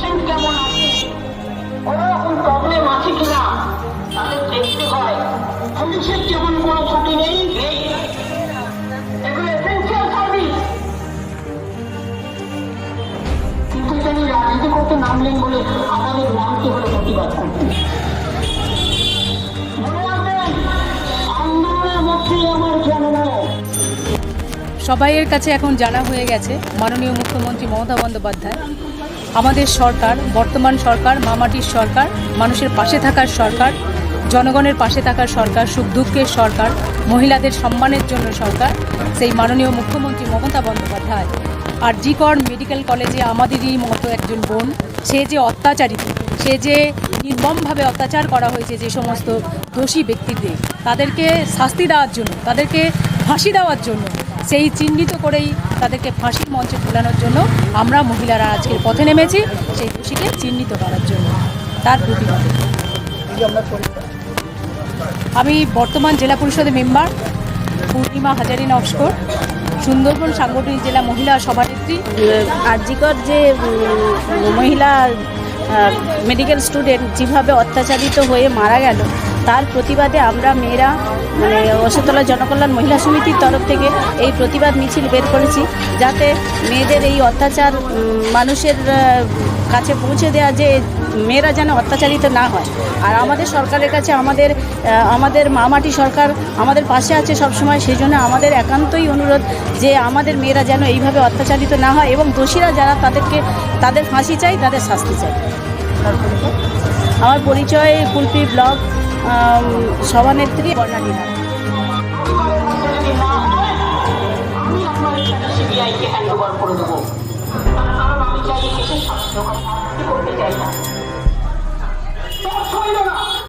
Patient কেমন আছে problem আছে কিনা তাদের দেখতে হয়। পুলিশের কোনো ছুটি নেই? কিন্তু রাজনীতি করতে নামলেন বলে আমাদের মানতে হলে প্রতিবাদ সবাইয়ের কাছে এখন জানা হয়ে গেছে মাননীয় মুখ্যমন্ত্রী মমতা বন্দ্যোপাধ্যায়। আমাদের সরকার, বর্তমান সরকার, মামাটির সরকার, মানুষের পাশে থাকার সরকার, জনগণের পাশে থাকার সরকার, সুখ দুঃখের সরকার, মহিলাদের সম্মানের জন্য সরকার, সেই মাননীয় মুখ্যমন্ত্রী মমতা বন্দ্যোপাধ্যায়। আর জিকর মেডিকেল কলেজে আমাদেরই মতো একজন বোন, সে যে অত্যাচারিত, সে যে নির্মমভাবে অত্যাচার করা হয়েছে যে সমস্ত দোষী ব্যক্তিদের, তাদেরকে শাস্তি দেওয়ার জন্য, তাদেরকে ফাঁসি দেওয়ার জন্য সেই চিহ্নিত করেই তাদেরকে ফাঁসির মঞ্চে তোলানোর জন্য আমরা মহিলারা আজকের পথে নেমেছি, সেই দোষীকে চিহ্নিত করার জন্য তার প্রতিবাদে। আমি বর্তমান জেলা পরিষদের মেম্বার, পূর্ণিমা হাজারি নস্কর, সুন্দরবন সাংগঠনিক জেলা মহিলা সভানেত্রী। আরজিকর যে মহিলা মেডিকেল স্টুডেন্ট যেভাবে অত্যাচারিত হয়ে মারা গেল তার প্রতিবাদে আমরা মেয়েরা মানে অশোতলা জনকল্যাণ মহিলা সমিতির তরফ থেকে এই প্রতিবাদ মিছিল বের করেছি যাতে মেয়েদের এই অত্যাচার মানুষের কাছে পৌঁছে দেওয়া যে মেয়েরা যেন অত্যাচারিত না হয়। আর আমাদের সরকারের কাছে আমাদের আমাদের মামাটি সরকার আমাদের পাশে আছে সব সময় সেই জন্য আমাদের একান্তই অনুরোধ যে আমাদের মেয়েরা যেন এইভাবে অত্যাচারিত না হয় এবং দোষীরা যারা তাদেরকে, তাদের ফাঁসি চাই তাদের শাস্তি চাই আমার পরিচয় কুলপি ব্লক সভানেত্রী বর্ণালী রায়। যদি না হয় আমি আপনার সাথে সিবিআইকে হ্যান্ড ওভার করে দেবো। কারণ আমি চাই স্বাস্থ্য করতে চাই না।